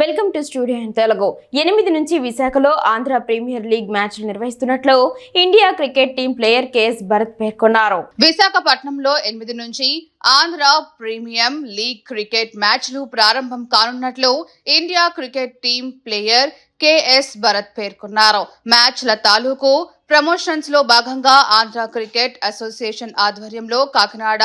Welcome to studio in Telugu. ఎనిమిది నుంచి విశాఖలో ఆంధ్ర ప్రీమియర్ లీగ్ మ్యాచ్లు నిర్వహిస్తున్నట్లు India cricket team player KS Bharat పేర్కొన్నారు. విశాఖపట్నంలో ఎనిమిది నుంచి ఆంధ్ర ప్రీమియం లీగ్ క్రికెట్ మ్యాచ్లు ప్రారంభం కానున్నట్లు India cricket team player KS Bharat పేర్కొన్నారు. మ్యాచ్ల తాలూకు ప్రమోషన్స్లో భాగంగా ఆంధ్ర క్రికెట్ అసోసియేషన్ ఆధ్వర్యంలో కాకినాడ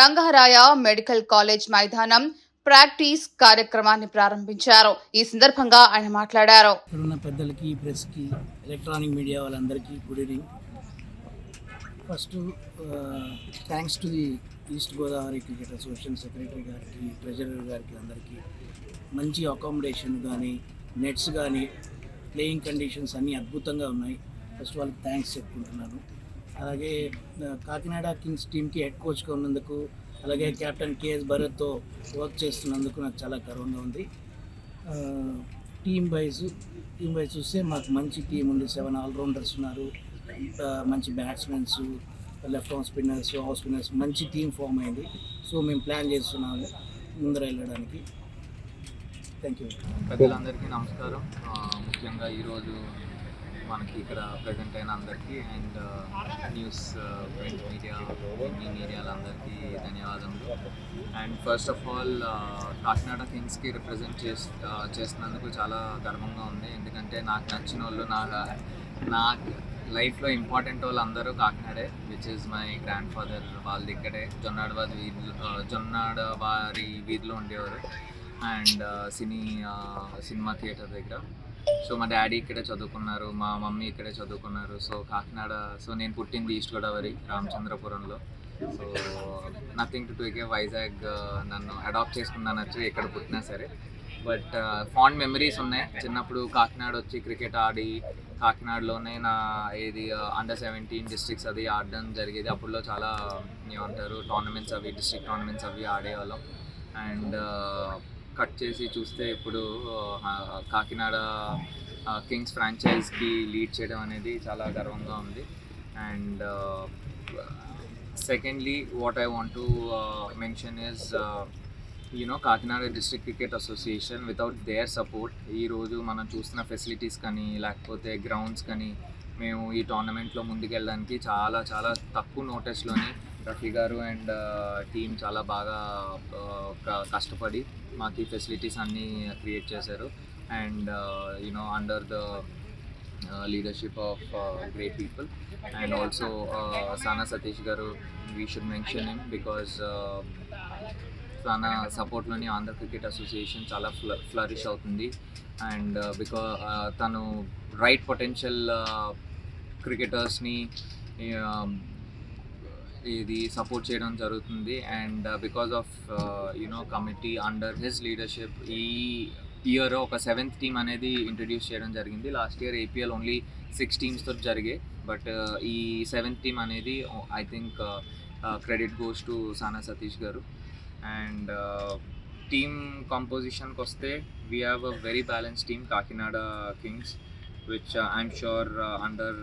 రంగారాయ మెడికల్ కాలేజ్ మైదానం ప్రాక్టీస్ కార్యక్రమాన్ని ప్రారంభించారు. ఈ సందర్భంగా ఆయన మాట్లాడారు. ఇక్కడ ఉన్న పెద్దలకి ప్రెస్కి ఎలక్ట్రానిక్ మీడియా వాళ్ళందరికీ good evening first thanks to the East Godavari cricket association secretary గారికి ట్రెజరర్ గారికి అందరికీ మంచి అకామిడేషన్ కానీ నెట్స్ కానీ ప్లేయింగ్ కండిషన్స్ అన్నీ అద్భుతంగా ఉన్నాయి. ఫస్ట్ వాళ్ళకి థ్యాంక్స్ చెప్పుకుంటున్నాను. అలాగే uh, కాకినాడ కింగ్స్ టీంకి హెడ్ కోచ్గా ఉన్నందుకు అలాగే కెప్టెన్ కేఎస్ భరత్తో వర్క్ చేస్తున్నందుకు నాకు చాలా గర్వంగా ఉంది. టీమ్ వైజ్ టీమ్ వైజ్ చూస్తే మాకు మంచి టీం ఉంది. సెవెన్ ఆల్రౌండర్స్ ఉన్నారు. మంచి batsmens left arm spinners off spinners మంచి టీం ఫామ్ అయింది. సో మేము ప్లాన్ చేస్తున్నాము ముందర వెళ్ళడానికి. థ్యాంక్ యూ పెద్దలందరికీ నమస్కారం ముఖ్యంగా ఈరోజు మనకి ఇక్కడ ప్రజెంట్ అయిన అందరికీ అండ్ న్యూస్ ప్రింట్ మీడియా మీ మీడియాలందరికీ ధన్యవాదములు. And first of all Kakinada కింగ్స్కి represent చేస్ uh, చేసినందుకు చేస్తున్నందుకు చాలా గర్వంగా ఉంది. ఎందుకంటే నాకు నచ్చిన వాళ్ళు నా నా లైఫ్లో ఇంపార్టెంట్ వాళ్ళు అందరూ కాకినాడే which is my grand father వాళ్ళది ఇక్కడే జొన్నాడవారి వీధి uh, జొన్నాడ వారి వీధిలో ఉండేవారు. అండ్ uh, సినీ సినిమా థియేటర్ దగ్గర. సో మా డాడీ ఇక్కడే చదువుకున్నారు మా మమ్మీ ఇక్కడే చదువుకున్నారు. సో కాకినాడ సో నేను పుట్టింది ఈస్ట్ గోదావరి రామచంద్రపురంలో. సో నథింగ్ టు టూకే వైజాగ్ uh, నన్ను అడాప్ట్ చేసుకున్నాను వచ్చి ఇక్కడ పుట్టినా సరే. బట్ ఫాండ్ మెమరీస్ ఉన్నాయి. చిన్నప్పుడు కాకినాడ వచ్చి క్రికెట్ ఆడి కాకినాడలోనే నా ఏది అండర్ సెవెంటీన్ డిస్ట్రిక్ట్స్ అది ఆడడం జరిగేది. అప్పుడులో చాలా ఏమంటారు టోర్నమెంట్స్ అవి డిస్ట్రిక్ట్ టోర్నమెంట్స్ అవి ఆడేవాళ్ళం. అండ్ కట్ చేసి చూస్తే ఇప్పుడు కాకినాడ కింగ్స్ ఫ్రాంచైజ్కి లీడ్ చేయడం అనేది చాలా గర్వంగా ఉంది. And secondly what I want to mention is you know Kakinada district cricket association without their support. ఈరోజు మనం చూస్తున్న ఫెసిలిటీస్ కానీ లేకపోతే గ్రౌండ్స్ కానీ మేము ఈ టోర్నమెంట్లో ముందుకెళ్ళడానికి చాలా చాలా తక్కువ నోటీస్లోని రఫీ గారు అండ్ టీం చాలా బాగా కష్టపడి మాకు ఈ ఫెసిలిటీస్ అన్నీ క్రియేట్ చేశారు. And you know under the leadership of great people and also Sana Satish garu we should mention him because తన సపోర్ట్లోని ఆంధ్ర క్రికెట్ అసోసియేషన్ చాలా ఫ్ల ఫ్లరిష్ అవుతుంది. అండ్ బికా తను రైట్ పొటెన్షియల్ క్రికెటర్స్ని ఇది సపోర్ట్ చేయడం జరుగుతుంది. And because of you know committee under his leadership ఈ year ఒక సెవెంత్ టీమ్ అనేది ఇంట్రడ్యూస్ చేయడం జరిగింది. Last year APL only six టీమ్స్తో జరిగాయి బట్ ఈ సెవెంత్ టీమ్ అనేది I think credit goes to Sana Satish garu and team కాంపోజిషన్కి వస్తే we have a very balance team Kakinada Kings which I'm sure under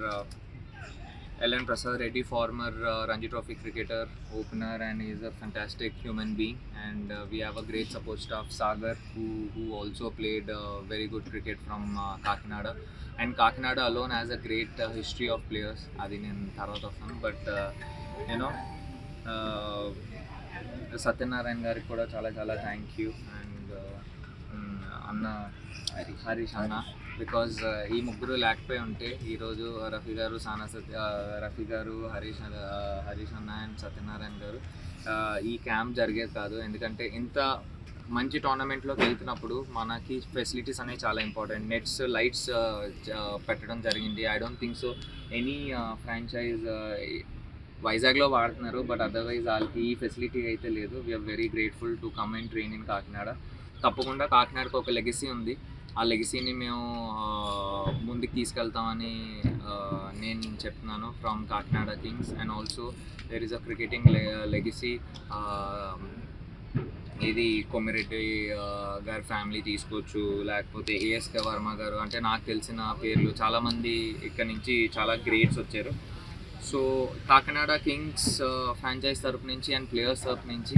Ellen Prasad Reddy, former uh, Ranji Trophy cricketer, opener, and he is a fantastic human being. And uh, we have a great support staff, Sagar, who, who also played uh, very good cricket from uh, Kakinada. And Kakinada alone has a great uh, history of players. అది నేను తర్వాత వస్తాను but you know Satyanarayana గారికి కూడా చాలా చాలా thank you and అన్న హరీష్ అన్న బికాజ్ ఈ ముగ్గురు లేకపోయి ఉంటే ఈరోజు రఫీ గారు సానా సత్య రఫీ గారు హరీష్ హరీష్ అన్న అండ్ సత్యనారాయణ గారు ఈ క్యాంప్ జరిగేది కాదు. ఎందుకంటే ఇంత మంచి టోర్నమెంట్లోకి వెళ్తున్నప్పుడు మనకి ఫెసిలిటీస్ అనేవి చాలా ఇంపార్టెంట్. నెట్స్ లైట్స్ పెట్టడం జరిగింది. I don't think so any franchise వైజాగ్లో వాడుతున్నారు. బట్ అదర్వైజ్ వాళ్ళకి ఈ ఫెసిలిటీ అయితే లేదు. We're very grateful to come and train in Kakinada. తప్పకుండా కాకినాడకు ఒక లెగసీ ఉంది. ఆ లెగసీని మేము ముందుకు తీసుకెళ్తామని నేను చెప్తున్నాను from Kakinada kings. And also there is a cricketing legacy ఇది కొమ్మిరెడ్డి గారి ఫ్యామిలీ తీసుకోవచ్చు. లేకపోతే ఏఎస్కే వర్మ గారు అంటే నాకు తెలిసిన పేర్లు చాలామంది ఇక్కడ నుంచి చాలా గ్రేట్స్ వచ్చారు. సో కాకినాడ కింగ్స్ ఫ్రాంచైజ్ తరపు నుంచి అండ్ ప్లేయర్స్ తరపు నుంచి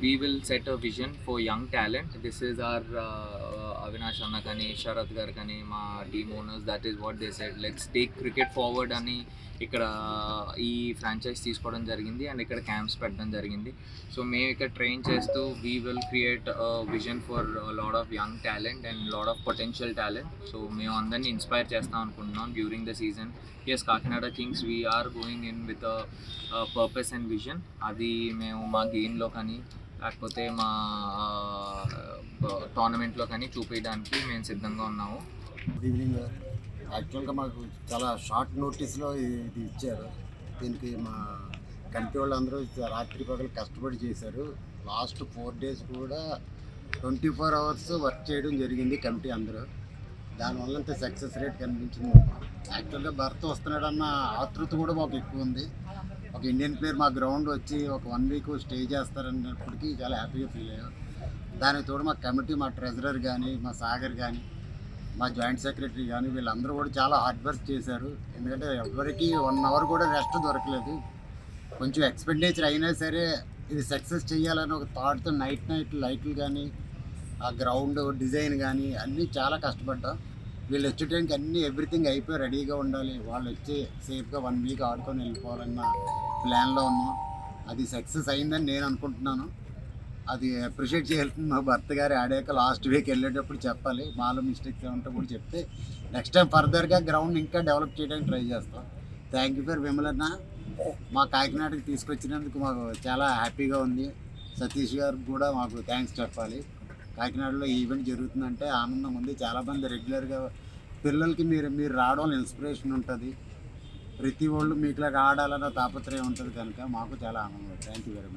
we will set a vision for young talent. This is our uh, Avinash అన్న కానీ Sharad Gar కానీ మా team owners that is what they said let's take cricket forward అని ఇక్కడ uh, ఈ ఫ్రాంచైజ్ తీసుకోవడం జరిగింది అండ్ ఇక్కడ క్యాంప్స్ పెట్టడం జరిగింది. సో మేము ఇక్కడ ట్రైన్ చేస్తూ we will create vision for lot of young talent and lot of potential talent so మేము అందరినీ ఇన్స్పైర్ చేస్తాం అనుకుంటున్నాం during the season as Kakinada kings we're going in with purpose and vision అది మేము మా గేమ్లో కానీ లేకపోతే మా టోర్నమెంట్లో కానీ చూపించడానికి మేము సిద్ధంగా ఉన్నాము. గుడ్ ఈవినింగ్ యాక్చువల్గా మాకు చాలా షార్ట్ నోటీస్లో ఇది ఇచ్చారు. దీనికి మా కమిటీ వాళ్ళందరూ రాత్రి పగలు కష్టపడి చేశారు. లాస్ట్ ఫోర్ డేస్ కూడా ట్వంటీ ఫోర్ అవర్స్ వర్క్ చేయడం జరిగింది కమిటీ అందరూ. దానివల్ల అంత సక్సెస్ రేట్ కనిపించింది. యాక్చువల్గా భర్త వస్తున్నాడన్న ఆతృత కూడా మాకు ఎక్కువ ఉంది. ఒక ఇండియన్ ప్లేయర్ మా గ్రౌండ్ వచ్చి ఒక వన్ వీక్ స్టే చేస్తారన్నప్పటికీ చాలా హ్యాపీగా ఫీల్ అయ్యాం దానికి తోడు మా కమిటీ మా ట్రెజరర్ కానీ మా సాగర్ కానీ మా జాయింట్ సెక్రటరీ కానీ వీళ్ళందరూ కూడా చాలా హార్డ్ వర్క్ చేశారు. ఎందుకంటే ఎవరికి వన్ అవర్ కూడా రెస్ట్ దొరకలేదు. కొంచెం ఎక్స్పెండిచర్ అయినా సరే ఇది సక్సెస్ చేయాలని ఒక థాట్తో నైట్ నైట్ లైట్లు కానీ ఆ గ్రౌండ్ డిజైన్ కానీ అన్నీ చాలా కష్టపడ్డాం. వీళ్ళు వచ్చే టైంకి అన్నీ ఎవ్రీథింగ్ అయిపోయి రెడీగా ఉండాలి. వాళ్ళు వచ్చి సేఫ్గా వన్ వీక్ ఆడుకొని వెళ్ళిపోవాలన్న ప్లాన్లో ఉన్నాం. అది సక్సెస్ అయిందని నేను అనుకుంటున్నాను. అది అప్రిషియేట్ చేయాల్సింది మా భర్త గారు ఆడాక లాస్ట్ వీక్ వెళ్ళేటప్పుడు చెప్పాలి. మాలో మిస్టేక్స్ ఏమంటే కూడా చెప్తే. నెక్స్ట్ టైం ఫర్దర్గా గ్రౌండ్ ఇంకా డెవలప్ చేయడానికి ట్రై చేస్తాం. థ్యాంక్ యూ ఫర్ విమలన్న. మా కాకినాడకి తీసుకొచ్చినందుకు మాకు చాలా హ్యాపీగా ఉంది. సతీష్ గారికి కూడా మాకు థ్యాంక్స్ చెప్పాలి. కాకినాడలో ఈవెంట్ జరుగుతుందంటే ఆనందం ఉంది. చాలామంది రెగ్యులర్గా పిల్లలకి మీరు మీరు రావడం ఇన్స్పిరేషన్ ఉంటుంది. ప్రతి వాళ్ళు మీకులాగా ఆడాలన్న తాపత్రయం ఉంటుంది కనుక మాకు చాలా ఆనందం. Thank you very much